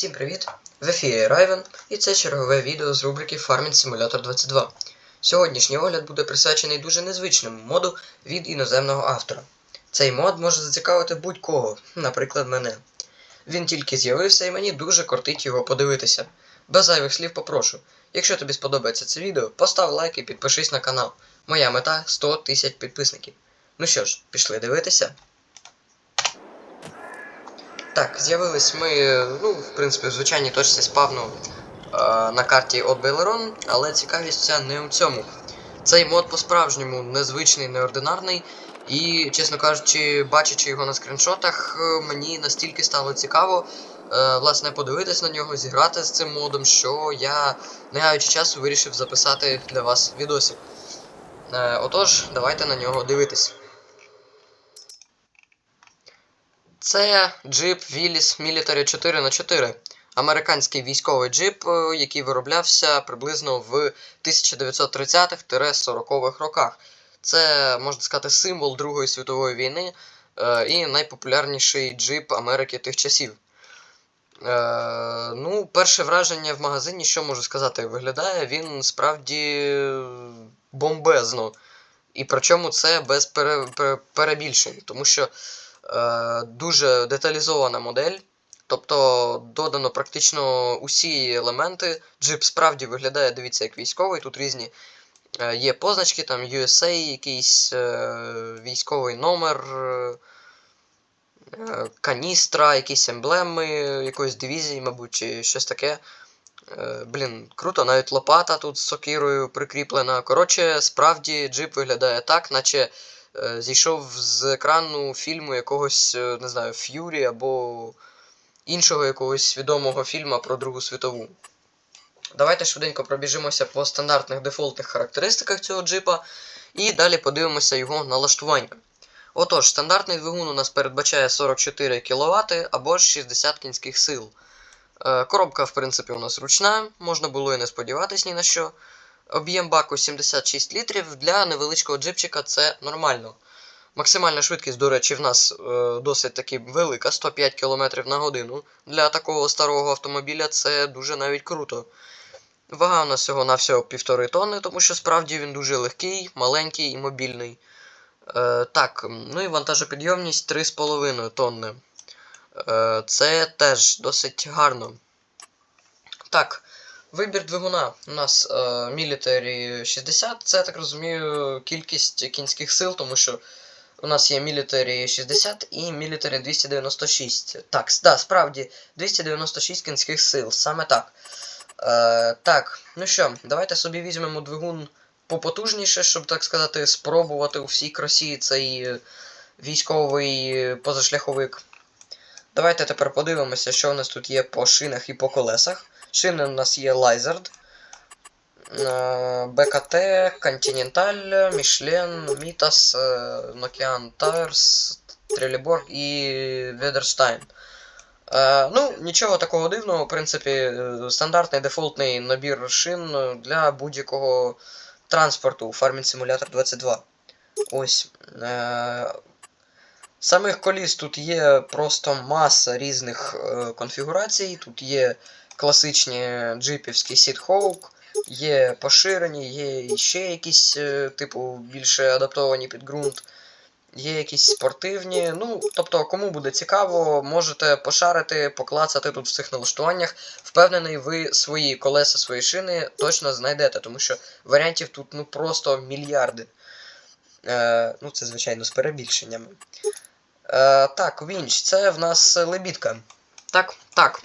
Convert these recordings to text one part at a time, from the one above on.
Всім привіт! В ефірі Райвен і це чергове відео з рубрики Farming Simulator 22. Сьогоднішній огляд буде присвячений дуже незвичному моду від іноземного автора. Цей мод може зацікавити будь-кого, наприклад, мене. Він тільки з'явився і мені дуже кортить його подивитися. Без зайвих слів попрошу. Якщо тобі сподобається це відео, постав лайк і підпишись на канал. Моя мета 100 тисяч підписників. Ну що ж, пішли дивитися. Так, з'явились ми, ну, в принципі, в звичайній точці спавну е, на карті от Белерон, але цікавість ця не у цьому. Цей мод по-справжньому незвичний, неординарний, і, чесно кажучи, бачачи його на скріншотах, е, мені настільки стало цікаво, е, власне, подивитись на нього, зіграти з цим модом, що я, не гаючи часу, вирішив записати для вас відосик. Е, отож, давайте на нього дивитись. Це джип Willys Military 4 х 4 Американський військовий джип, е, який вироблявся приблизно в 1930-40-х роках. Це, можна сказати, символ Другої світової війни е, і найпопулярніший джип Америки тих часів. Е, ну, перше враження в магазині, що можу сказати, виглядає він справді бомбезно. І причому це без пере, пере, перебільшень, тому що дуже деталізована модель. Тобто додано практично усі елементи. Джип справді виглядає, дивіться, як військовий. Тут різні е, є позначки, там USA, якийсь е, військовий номер, е, каністра, якісь емблеми якоїсь дивізії, мабуть, чи щось таке. Е, блін, круто, навіть лопата тут з сокирою прикріплена. Коротше, справді джип виглядає так, наче е, зійшов з екрану фільму якогось, е, не знаю, Ф'юрі або іншого якогось відомого фільму про Другу світову. Давайте швиденько пробіжимося по стандартних дефолтних характеристиках цього джипа і далі подивимося його налаштування. Отож, стандартний двигун у нас передбачає 44 кВт або ж 60 кінських сил. Е, Коробка, в принципі, у нас ручна, можна було і не сподіватись ні на що. Об'єм баку 76 літрів для невеличкого джипчика це нормально. Максимальна швидкість, до речі, в нас е, досить таки велика, 105 км на годину. Для такого старого автомобіля це дуже навіть круто. Вага у нас всього на всього 1,5 тонни, тому що справді він дуже легкий, маленький і мобільний. Е, так, ну і вантажопідйомність 3,5 тонни. Е, це теж досить гарно. Так, вибір двигуна у нас е, Military 60. Це, я так розумію, кількість кінських сил, тому що у нас є Military 60 і Military 296. Так, да, справді, 296 кінських сил, саме так. Е, Так, ну що, давайте собі візьмемо двигун попотужніше, щоб, так сказати, спробувати у всій красі цей військовий позашляховик. Давайте тепер подивимося, що у нас тут є по шинах і по колесах. Шини у нас є Lizard, БКТ, Continental, Michelin, Mitas, Nokian Tires, Trelleborg і Weatherstein. Ну, нічого такого дивного, в принципі, стандартний дефолтний набір шин для будь-якого транспорту у Farming Simulator 22. Ось. Самих коліс тут є просто маса різних е, конфігурацій. Тут є класичні джипівські Seat є поширені, є ще якісь, е, типу, більше адаптовані під ґрунт, є якісь спортивні. Ну, тобто, кому буде цікаво, можете пошарити, поклацати тут в цих налаштуваннях. Впевнений, ви свої колеса, свої шини точно знайдете, тому що варіантів тут ну просто мільярди. Е, Ну, це, звичайно, з перебільшеннями. Е, Так, вінч, це в нас лебідка. Так, так.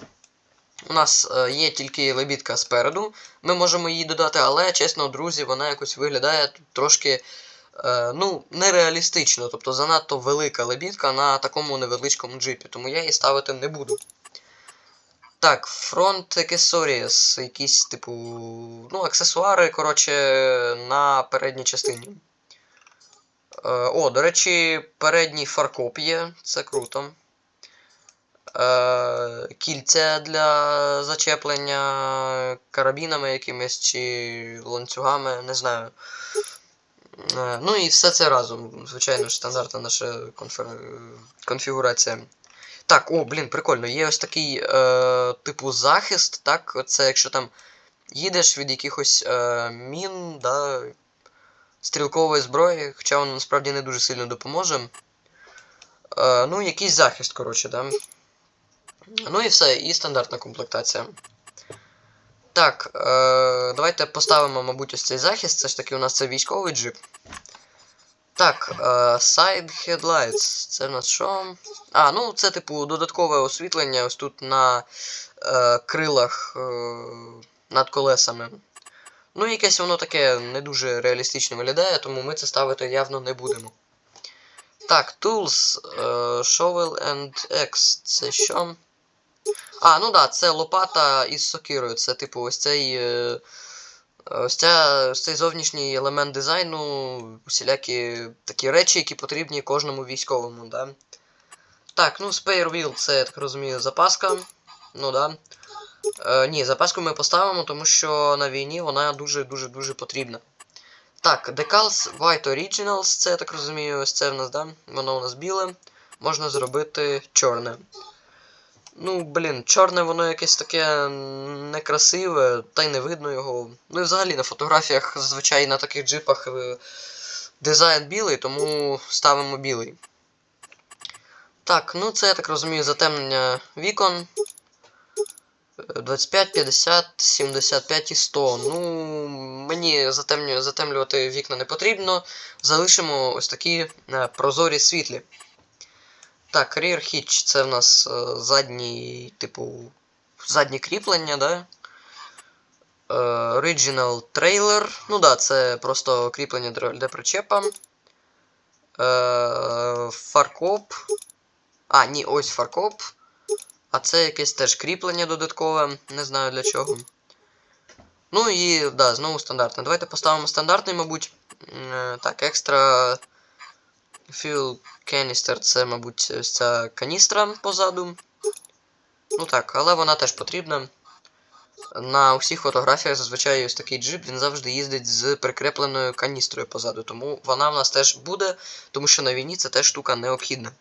У нас е, є тільки лебідка спереду. Ми можемо її додати, але, чесно, друзі, вона якось виглядає трошки е, ну, нереалістично. Тобто занадто велика лебідка на такому невеличкому джипі, тому я її ставити не буду. Так, фронт Accessories, якісь, типу, ну, аксесуари, коротше, на передній частині. Е, о, до речі, передній фаркоп є, це круто. Е, кільця для зачеплення карабінами якимись чи ланцюгами, не знаю. Е, ну і все це разом. Звичайно ж, стандартна наша конфігурація. Так, о, блін, прикольно. Є ось такий е, типу захист, так? Це якщо там їдеш від якихось е, мін, да, стрілкової зброї, хоча воно насправді не дуже сильно допоможе. Е, ну, якийсь захист, коротше, да. Ну і все, і стандартна комплектація. Так, е, давайте поставимо, мабуть, ось цей захист. Це ж таки у нас це військовий джип. Так, е, Side Headlights. Це в нас що? А, ну це, типу, додаткове освітлення ось тут на е, крилах е, над колесами. Ну, якесь воно таке не дуже реалістично виглядає, тому ми це ставити явно не будемо. Так, Tools, е, Shovel and X. Це що? А, ну да, це лопата із сокирою. Це, типу, ось цей. Е, Ось, ця, ось цей зовнішній елемент дизайну, усілякі такі речі, які потрібні кожному військовому, да. Так, ну Spare Wheel це, я так розумію, запаска. Ну да. Е, ні, запаску ми поставимо, тому що на війні вона дуже-дуже дуже потрібна. Так, Decals White Originals, це я так розумію, ось це в нас, да? Воно у нас біле. Можна зробити чорне. Ну, блін, чорне воно якесь таке некрасиве, та й не видно його. Ну і взагалі на фотографіях зазвичай на таких джипах е, дизайн білий, тому ставимо білий. Так, ну це я так розумію затемнення вікон. Е, 25, 50, 75 і 100. Ну, мені затемлювати вікна не потрібно. Залишимо ось такі е, прозорі світлі. Так, Rear Hitch це в нас е, задній, типу, заднє кріплення, да? Е, Original Trailer. Ну да, це просто кріплення для, причепа. Фаркоп. А, ні, ось фаркоп. А це якесь теж кріплення додаткове, не знаю для чого. Ну і, да, знову стандартне. Давайте поставимо стандартний, мабуть. Е, так, екстра fuel canister це, мабуть, ця каністра позаду. Ну так, але вона теж потрібна. На усіх фотографіях зазвичай ось такий джип, він завжди їздить з прикрепленою каністрою позаду. Тому вона в нас теж буде, тому що на війні це теж штука необхідна.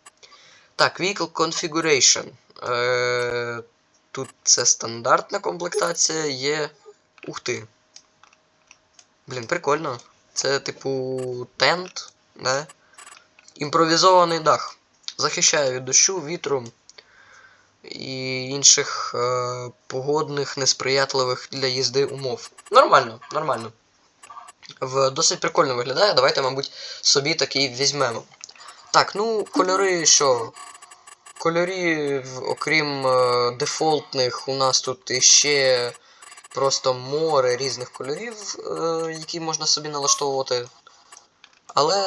Так, Vehicle Configuration. Е, Тут це стандартна комплектація, є. Ух ти. Блін, прикольно. Це, типу, тент, да? Імпровізований дах. Захищає від дощу, вітру і інших е, погодних, несприятливих для їзди умов. Нормально, нормально. В, досить прикольно виглядає. Давайте, мабуть, собі такий візьмемо. Так, ну, кольори що? Кольорів, окрім е, дефолтних, у нас тут іще просто море різних кольорів, е, які можна собі налаштовувати. Але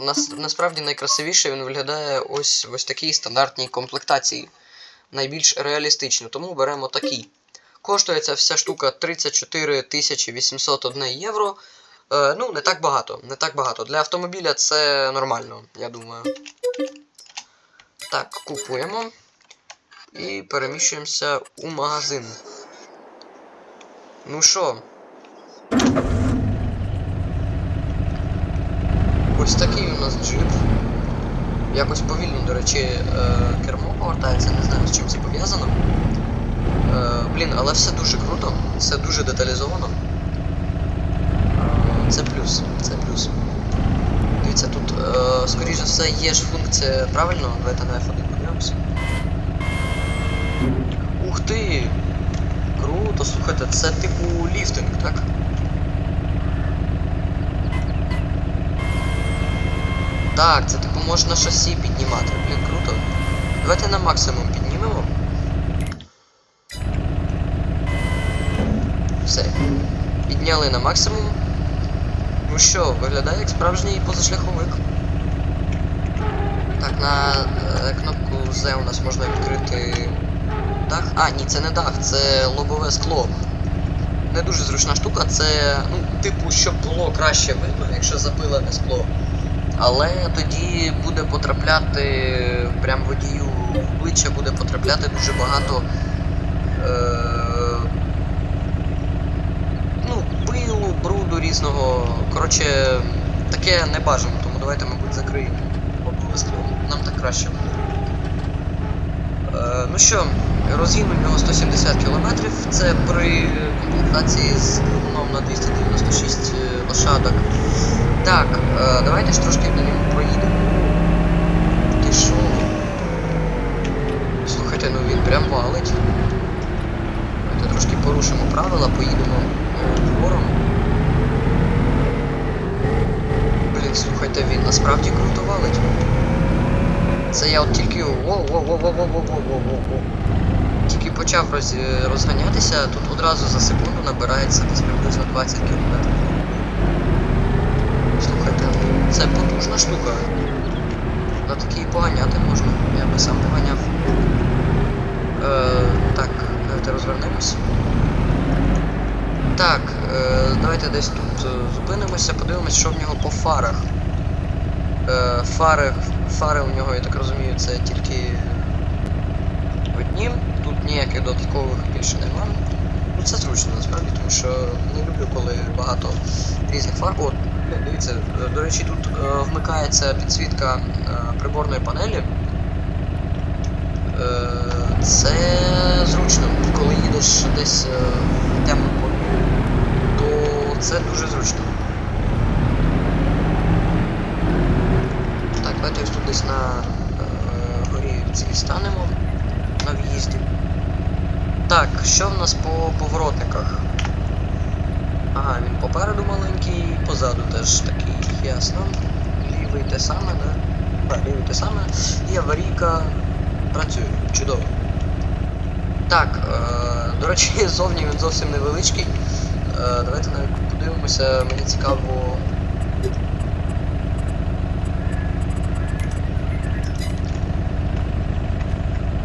нас, насправді найкрасивіше він виглядає ось ось такій стандартній комплектації. Найбільш реалістично, тому беремо такий. Коштує ця вся штука 34 801 євро. Е, ну, не так багато. Не так багато. Для автомобіля це нормально, я думаю. Так, купуємо. І переміщуємося у магазин. Ну що? Ось такий у нас джип. Якось повільно, до речі, е, кермо повертається, не знаю з чим це пов'язано. Е, блін, але все дуже круто, все дуже деталізовано. Це плюс, це плюс. Дивіться, тут, е, скоріш за все, є ж функція правильно, давайте на F1 подивимося. Ух ти! Круто, слухайте, це типу ліфтинг, так? Так, це типу можна шасі піднімати. Блін, круто. Давайте на максимум піднімемо. Все. Підняли на максимум. Ну що, виглядає як справжній позашляховик. Так, на кнопку Z у нас можна відкрити дах. А, ні, це не дах, це лобове скло. Не дуже зручна штука, це, ну, типу, щоб було краще видно, якщо запилене скло. Але тоді буде потрапляти прям водію обличчя буде потрапляти дуже багато е, ну, пилу, бруду різного. Коротше, таке не бажано, тому давайте, мабуть, закриємо обов'язково. Нам так краще буде. ну що, розгін у нього 170 км, це при комплектації з двигуном на 296 лошадок. Так, е, давайте ж трошки на ньому проїдемо. Ти що? Слухайте, ну він прям валить. Давайте трошки порушимо правила, поїдемо е, вгору. Блін, слухайте, він насправді круто валить. Це я от тільки. Тільки почав роз... розганятися, тут одразу за секунду набирається десь приблизно 20 км. Слухайте, це потужна штука. На такій поганяти можна. Я би сам поганяв. Е, так, давайте розвернемось. Так, е, давайте десь тут е, зупинимося, подивимось, що в нього по фарах. Е, фари, фари у нього, я так розумію, це тільки одні. Тут ніяких додаткових більше нема. Ну це зручно насправді, тому що не люблю, коли багато різних фар. Блін, дивіться, до речі, тут вмикається підсвітка приборної панелі. Це зручно, коли їдеш десь в темну це дуже зручно. Так, давайте ось тут десь на е, горі цій станемо на в'їзді. Так, що в нас по поворотниках? Ага, він попереду маленький, позаду теж такий, ясно. Лівий те саме, да? Так, лівий те саме. І аварійка працює. Чудово. Так, е, до речі, зовні він зовсім невеличкий. Е, давайте навіть подивимося, мені цікаво.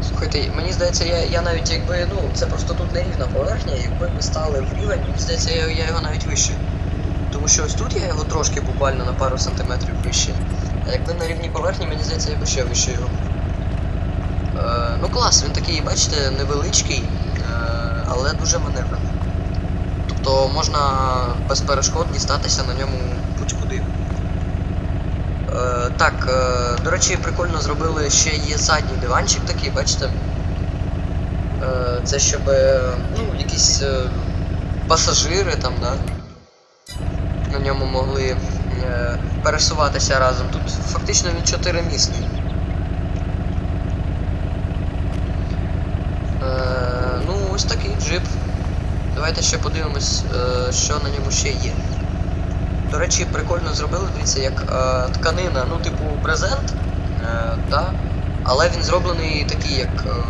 Слухайте, мені здається, я, я навіть якби, ну, це просто тут нерівна поверхня, якби ми стали в рівень, мені здається, я, я його навіть вище. Тому що ось тут я його трошки буквально на пару сантиметрів вище. А якби на рівній поверхні, мені здається, я би ще вище його. Е, ну клас, він такий, бачите, невеличкий, е, але дуже маневрений. Тобто можна без перешкод дістатися на ньому будь-куди. Е, так, е, до речі, прикольно зробили ще є задній диванчик такий, бачите? Е, це щоб е, ну, якісь е, пасажири там, да? На ньому могли е, пересуватися разом. Тут фактично він чотиримісний. Е, ну, ось такий джип. Давайте ще подивимось, е, що на ньому ще є. До речі, прикольно зробили, дивіться, як е, тканина, ну, типу, брезент, е, да? але він зроблений такий, як. Е,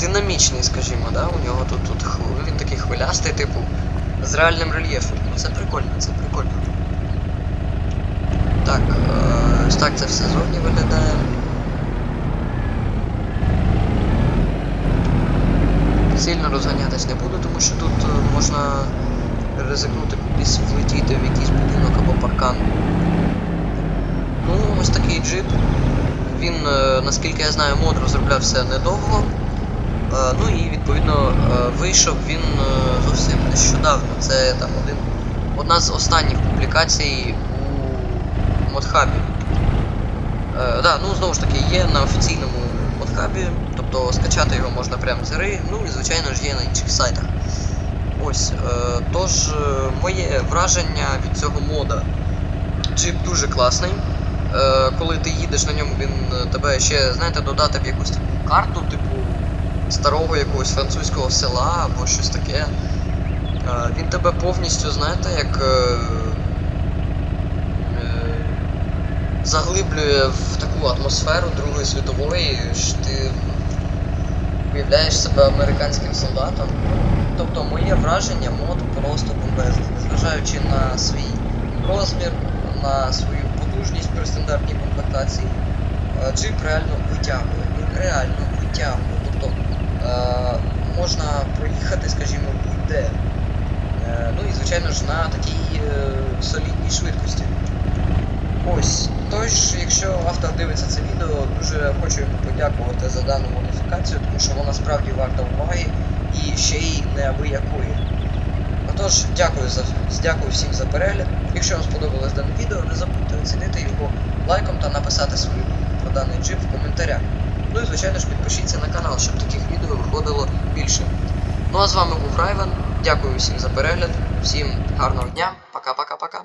динамічний, скажімо, да? у нього тут, тут він такий хвилястий, типу, з реальним рельєфом. Ну це прикольно, це прикольно. Так, е, ось так це все зовні виглядає. Сильно розганятись не буду, тому що тут е, можна ризикнути кудись влетіти в якийсь будинок або паркан. Ну, ось такий джип. Він, е, наскільки я знаю, мод розроблявся недовго. Е, Ну і відповідно вийшов він зовсім нещодавно. Це там один, одна з останніх публікацій у модхабі. Е, да, ну знову ж таки, є на офіційному модхабі, тобто скачати його можна прямо з гри, ну і звичайно ж є на інших сайтах. Ось, е, тож, е, моє враження від цього мода. Джип дуже класний. Е, коли ти їдеш на ньому, він е, тебе ще, знаєте, додати в якусь таку карту, типу старого якогось французького села або щось таке. Е, він тебе повністю, знаєте, як. Е, е, заглиблює в таку атмосферу Другої світової, що ти уявляєш себе американським солдатом. Тобто моє враження мод просто бомбезний, незважаючи на свій розмір, на свою потужність при стандартній комплектації. е, Джип реально витягує, він реально витягує. Тобто е, можна проїхати, скажімо, будь-де. Е, ну і звичайно ж на такій солідній швидкості. Ось, тож, якщо автор дивиться це відео, дуже хочу йому подякувати за дану модифікацію, тому що вона справді варта уваги і ще й неабиякої. Отож, дякую за дякую всім за перегляд. Якщо вам сподобалось дане відео, не забудьте оцінити його лайком та написати. свою про даний джип в коментарях. Ну і звичайно ж підпишіться на канал, щоб таких відео виходило більше. Ну а з вами був Райвен. Дякую всім за перегляд, всім гарного дня, пока-пока-пока.